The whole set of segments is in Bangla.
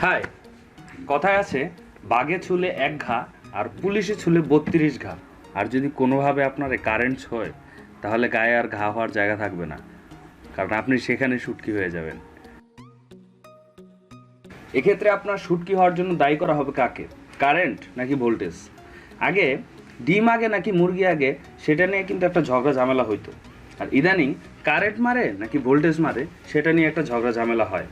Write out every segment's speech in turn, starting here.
হাই, কথায় আছে, বাঘে ছুলে এক ঘা আর পুলিশে ছুলে বত্রিশ ঘা। আর যদি কোনোভাবে আপনার কারেন্ট হয়, তাহলে গায়ে আর ঘা হওয়ার জায়গা থাকবে না। কারণ আপনি সেখানে শুটকি হয়ে যাবেন। এক্ষেত্রে আপনার শুটকি হওয়ার জন্য দায়ী করা হবে কাকে? কারেন্ট নাকি ভোল্টেজ আগে, ডিম আগে নাকি মুরগি আগে, সেটা নিয়ে কিন্তু একটা ঝগড়া ঝামেলা হইতো। আর ইদানিং কারেন্ট মারে নাকি ভোল্টেজ মারে, সেটা নিয়ে একটা ঝগড়া ঝামেলা হয়।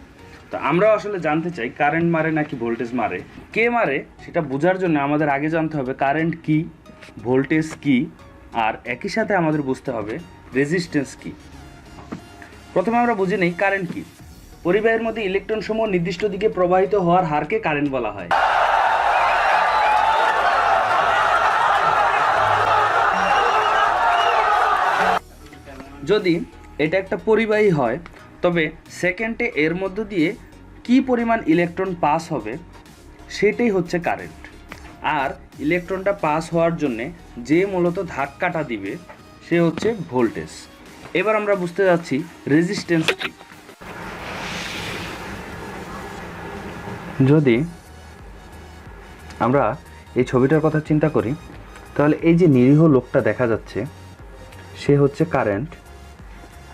তো আমরা আসলে জানতে চাই কারেন্ট মারে নাকি ভোল্টেজ মারে? কে মারে সেটা বোঝার জন্য আমাদের আগে জানতে হবে কারেন্ট কি ভোল্টেজ কি, আর একই সাথে আমাদের বুঝতে হবে রেজিস্ট্যান্স কি। প্রথমে আমরা বুঝে নেই কারেন্ট কি। পরিবাহের মধ্যে ইলেকট্রন সমূহ নির্দিষ্ট দিকে প্রবাহিত হওয়ার হারকে কারেন্ট বলা হয়। যদি এটা একটা পরিবাহী হয় তবে সেকেন্ডে এর মধ্য দিয়ে কি পরিমাণ ইলেকট্রন পাস হবে, সেটাই হচ্ছে কারেন্ট আর ইলেকট্রনটা পাস হওয়ার জন্যে যে মূলত ধাক্কাটা দিবে, সে হচ্ছে ভোল্টেজ এবার আমরা বুঝতে যাচ্ছি রেজিস্ট্যান্স কি। যদি আমরা এই ছবিটার কথা চিন্তা করি, তাহলে এই যে নিরীহ লোকটা দেখা যাচ্ছে, সে হচ্ছে কারেন্ট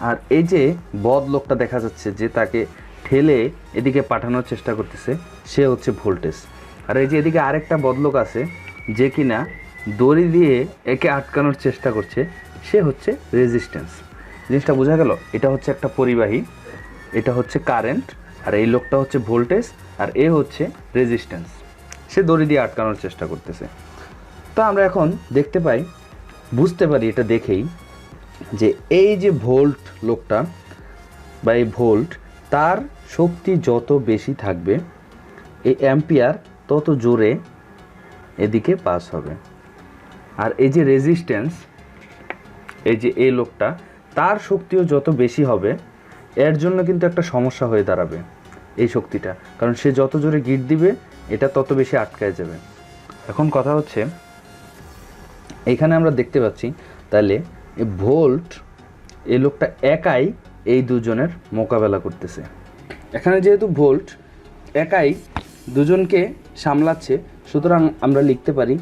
আর এই যে বদ লোকটা দেখা যাচ্ছে যে তাকে ঠেলে এদিকে পাঠানোর চেষ্টা করতেছে, সে হচ্ছে ভোল্টেজ। আর এই যে এদিকে আরেকটা বদলোক আছে যে কিনা দড়ি দিয়ে একে আটকানোর চেষ্টা করছে, সে হচ্ছে রেজিস্ট্যান্স জিনিসটা বোঝা গেল, এটা হচ্ছে একটা পরিবাহী, এটা হচ্ছে কারেন্ট আর এই লোকটা হচ্ছে ভোল্টেজ, আর এ হচ্ছে রেজিস্ট্যান্স সে দড়ি দিয়ে আটকানোর চেষ্টা করতেছে। তো আমরা এখন দেখতে পাই, বুঝতে পারি এটা দেখেই যে এই যে ভোল্ট লোকটা বা এই ভোল্ট, তার শক্তি যত বেশি থাকবে, এই অ্যাম্পিয়ার তত জোরে এদিকে পাস হবে। আর এই যে রেজিস্ট্যান্স এই যে এই লোকটা, তার শক্তিও যত বেশি হবে, এর জন্য কিন্তু একটা সমস্যা হয়ে দাঁড়াবে এই শক্তিটা। কারণ সে যত জোরে গিট দিবে, এটা তত বেশি আটকায় যাবে। এখন কথা হচ্ছে, এখানে আমরা দেখতে পাচ্ছি, তাহলে ভোল্ট এই লোকটা একাই এই দুজনের মোকাবেলা করতেছে। এখানে যেহেতু ভোল্ট একাই দুজনকে সামলাচ্ছে, সুতরাং আমরা লিখতে পারি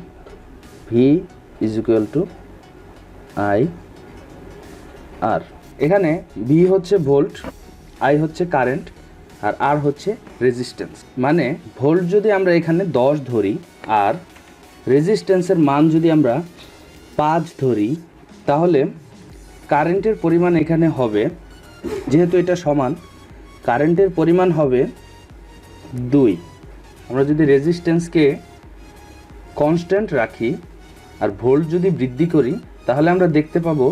V is equal to I R এখানে ভি হচ্ছে ভোল্ট আই হচ্ছে কারেন্ট, আর আর হচ্ছে রেজিস্ট্যান্স মানে ভোল্ট যদি আমরা এখানে দশ ধরি, আর রেজিস্ট্যান্সের মান যদি আমরা পাঁচ ধরি তাহলে কারেন্টের পরিমাণ এখানে হবে, যেহেতু এটা সমান, কারেন্টের পরিমাণ হবে দুই। আমরা যদি রেজিস্ট্যান্সকে কনস্ট্যান্ট রাখি আর ভোল্ট যদি বৃদ্ধি করি, তাহলে আমরা দেখতে পাবো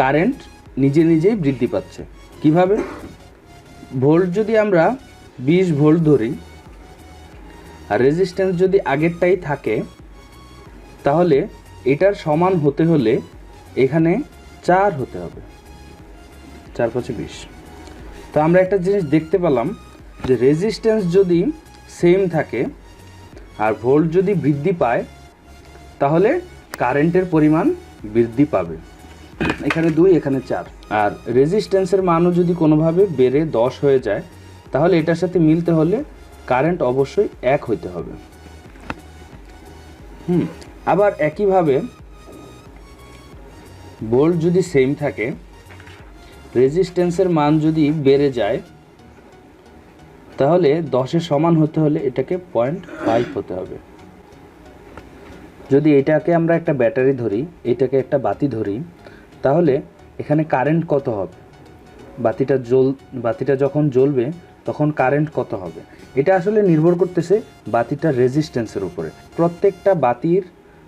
কারেন্ট নিজে নিজেই বৃদ্ধি পাচ্ছে। কীভাবে? ভোল্ট যদি আমরা বিশ ভোল্ট ধরি আর রেজিস্ট্যান্স যদি আগেরটাই থাকে, তাহলে এটার সমান হতে হলে এখানে চার হতে হবে। চার পাঁচে বিশ। তো আমরা একটা জিনিস দেখতে পেলাম যে রেজিস্ট্যান্স যদি সেম থাকে আর ভোল্ট যদি বৃদ্ধি পায়, তাহলে কারেন্টের পরিমাণ বৃদ্ধি পাবে। এখানে দুই, এখানে চার। আর রেজিস্ট্যান্সের মানও যদি কোনোভাবে বেড়ে দশ হয়ে যায়, তাহলে এটার সাথে মিলতে হলে কারেন্ট অবশ্যই এক হইতে হবে। হুম, আবার একইভাবে ভোল্ট যদি সেম থাকে রেজিস্ট্যান্সের মান যদি বেড়ে যায়, তাহলে দশের সমান হতে হলে এটাকে পয়েন্ট ফাইভ হতে হবে। যদি এটাকে আমরা একটা ব্যাটারি ধরি, এটাকে একটা বাতি ধরি, তাহলে এখানে কারেন্ট কত হবে? বাতিটা জ্বল, বাতিটা যখন জ্বলবে, তখন কারেন্ট কত হবে? এটা আসলে নির্ভর করতেছে বাতিটার রেজিস্ট্যান্সের উপরে। প্রত্যেকটা বাতির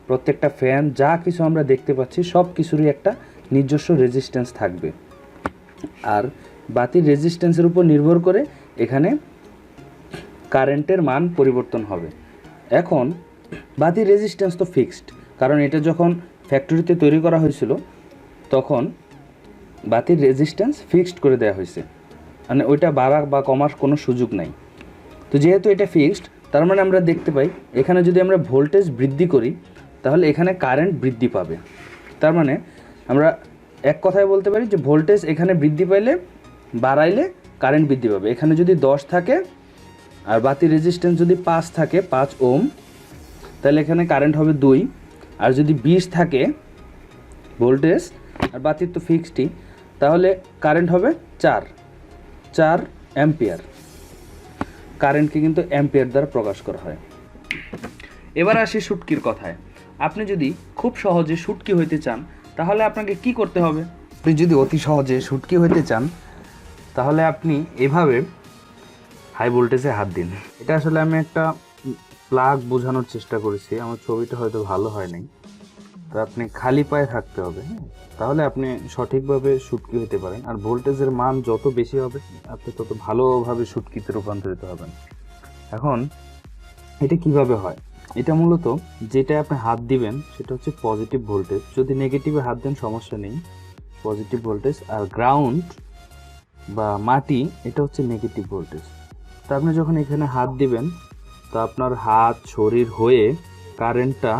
প্রত্যেকটা ফ্যান যা কিছু আমরা দেখতে পাচ্ছি, সব কিছুরই একটা নিজস্ব রেজিস্ট্যান্স থাকবে। আর বাতির রেজিস্ট্যান্সের উপর নির্ভর করে এখানে কারেন্টের মান পরিবর্তন হবে। এখন, বাতির রেজিস্ট্যান্স তো ফিক্সড কারণ এটা যখন ফ্যাক্টরিতে তৈরি করা হয়েছিল, তখন বাতির রেজিস্ট্যান্স ফিক্সড করে দেওয়া হয়েছে। মানে ওইটা বাড়া বা কমার কোনো সুযোগ নাই। তো যেহেতু এটা ফিক্সড তার মানে আমরা দেখতে পাই, এখানে যদি আমরা ভোল্টেজ বৃদ্ধি করি তাহলে এখানে কারেন্ট বৃদ্ধি পাবে। তার মানে আমরা এক কথায় বলতে পারি যে ভোল্টেজ এখানে বৃদ্ধি পাইলে, বাড়াইলে কারেন্ট বৃদ্ধি পাবে। এখানে যদি দশ থাকে আর বাতি রেজিস্ট্যান্স যদি পাঁচ থাকে, পাঁচ ওম, তাহলে এখানে কারেন্ট হবে দুই। আর যদি বিশ থাকে ভোল্টেজ আর বাতির তো ফিক্সডই তাহলে কারেন্ট হবে চার। চার অ্যাম্পিয়ার কারেন্টকে কিন্তু অ্যাম্পিয়ার দ্বারা প্রকাশ করা হয়। এবার আসি শুটকির কথায়। আপনি যদি খুব সহজে শুটকি হইতে চান, তাহলে আপনাকে কি করতে হবে? আপনি যদি অতি সহজে শুটকি হইতে চান, তাহলে আপনি এভাবে হাই ভোল্টেজে হাত দিন। এটা আসলে আমি একটা প্লাগ বোঝানোর চেষ্টা করেছি। আমার ছবিটা হয়তো ভালো হয় নাই তো আপনি খালি পায়ে থাকতে হবে হ্যাঁ? তাহলে আপনি সঠিকভাবে শুটকি হতে পারেন। আর ভোল্টেজের মান যত বেশি হবে, আপনি তত ভালোভাবে শুটকিতে রূপান্তরিত হবেন। এখন, এটা কীভাবে হয়? এটা মূলত যেটা আপনি হাত দিবেন, সেটা হচ্ছে পজিটিভ ভোল্টেজ যদি নেগেটিভে হাত দেন, সমস্যা নেই। পজিটিভ ভোল্টেজ আর গ্রাউন্ড বা মাটি, এটা হচ্ছে নেগেটিভ ভোল্টেজ তো আপনি যখন এখানে হাত দিবেন, তো আপনার হাত, শরীর হয়ে কারেন্টটা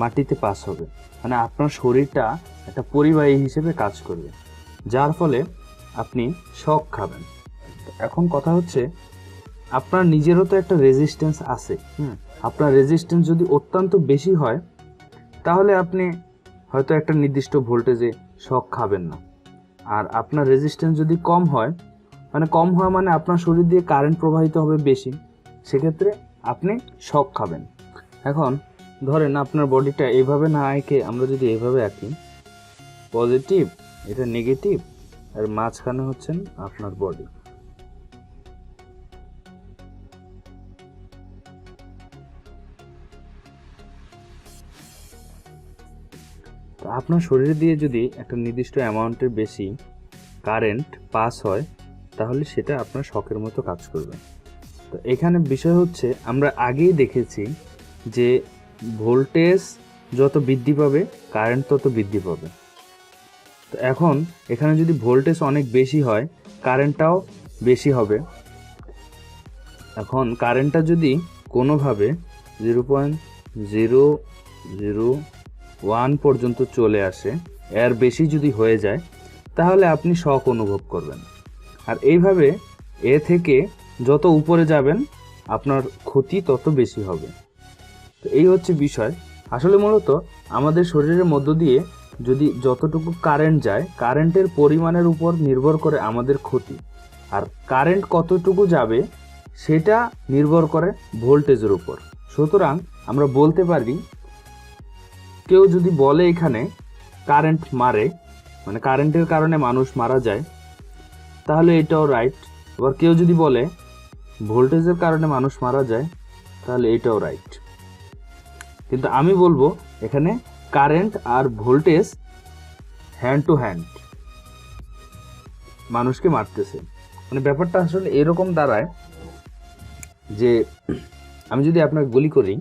মাটিতে পাস হবে। মানে আপনার শরীরটা একটা পরিবাহী হিসেবে কাজ করবে। যার ফলে আপনি শক খাবেন। এখন কথা হচ্ছে আপনার নিজেরও তো একটা রেজিস্ট্যান্স আছে। হুম। আপনার রেজিস্ট্যান্স যদি অত্যন্ত বেশি হয় তাহলে আপনি হয়তো একটা নির্দিষ্ট ভোল্টেজে শক খাবেন না। আর আপনার রেজিস্ট্যান্স যদি কম হয় মানে কম হয় মানে আপনার শরীর দিয়ে কারেন্ট প্রবাহিত হবে বেশি সেক্ষেত্রে আপনি শক খাবেন। এখন ধরেন আপনার বডিটা এইভাবে না এঁকে আমরা যদি এইভাবে আঁকি পজিটিভ এটা নেগেটিভ আর মাঝখানে হচ্ছেন আপনার বডি আপনার শরীর দিয়ে যদি একটা নির্দিষ্ট অ্যামাউন্টের বেশি কারেন্ট পাস হয়, তাহলে সেটা আপনার শখের মতো কাজ করবে। তো এখানে বিষয় হচ্ছে, আমরা আগেই দেখেছি যে ভোল্টেজ যত বৃদ্ধি পাবে, কারেন্ট তত বৃদ্ধি পাবে। তো এখন এখানে যদি ভোল্টেজ অনেক বেশি হয়, কারেন্টটাও বেশি হবে। এখন কারেন্টটা যদি কোনোভাবে zero point zero zero one পর্যন্ত চলে আসে, এর বেশি যদি হয়ে যায়, তাহলে আপনি শখ অনুভব করবেন। আর এইভাবে এ থেকে যত উপরে যাবেন, আপনার ক্ষতি তত বেশি হবে। তো এই হচ্ছে বিষয়। আসলে মূলত আমাদের শরীরের মধ্য দিয়ে যদি যতটুকু কারেন্ট যায়, কারেন্টের পরিমাণের উপর নির্ভর করে আমাদের ক্ষতি। আর কারেন্ট কতটুকু যাবে, সেটা নির্ভর করে ভোল্টেজের উপর। সুতরাং আমরা বলতে পারি কেউ যদি বলে এখানে কারেন্ট মারে মানে কারেন্টের কারণে মানুষ মারা যায়, তাহলে এটাও রাইট আবার কেউ যদি বলে ভোল্টেজের কারণে মানুষ মারা যায়, তাহলে এটাও রাইট কিন্তু আমি বলব এখানে কারেন্ট আর ভোল্টেজ হ্যান্ড টু হ্যান্ড মানুষকে মারতেছে। মানে ব্যাপারটা আসলে এরকম দাঁড়ায় যে আমি যদি আপনাকে গুলি করি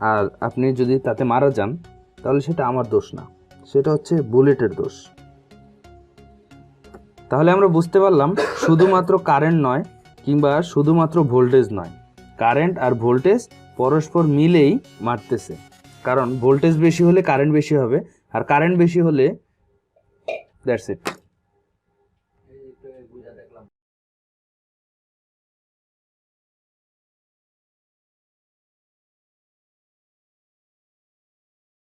আর আপনি যদি তাতে মারা যান, তাহলে সেটা আমার দোষ না। সেটা হচ্ছে বুলেটের দোষ। তাহলে আমরা বুঝতে পারলাম শুধুমাত্র কারেন্ট নয়, কিংবা শুধুমাত্র ভোল্টেজ নয়। কারেন্ট আর ভোল্টেজ পরস্পর মিলেই মারতেছে। কারণ ভোল্টেজ বেশি হলে কারেন্ট বেশি হবে, আর কারেন্ট বেশি হলে দ্যাটস ইট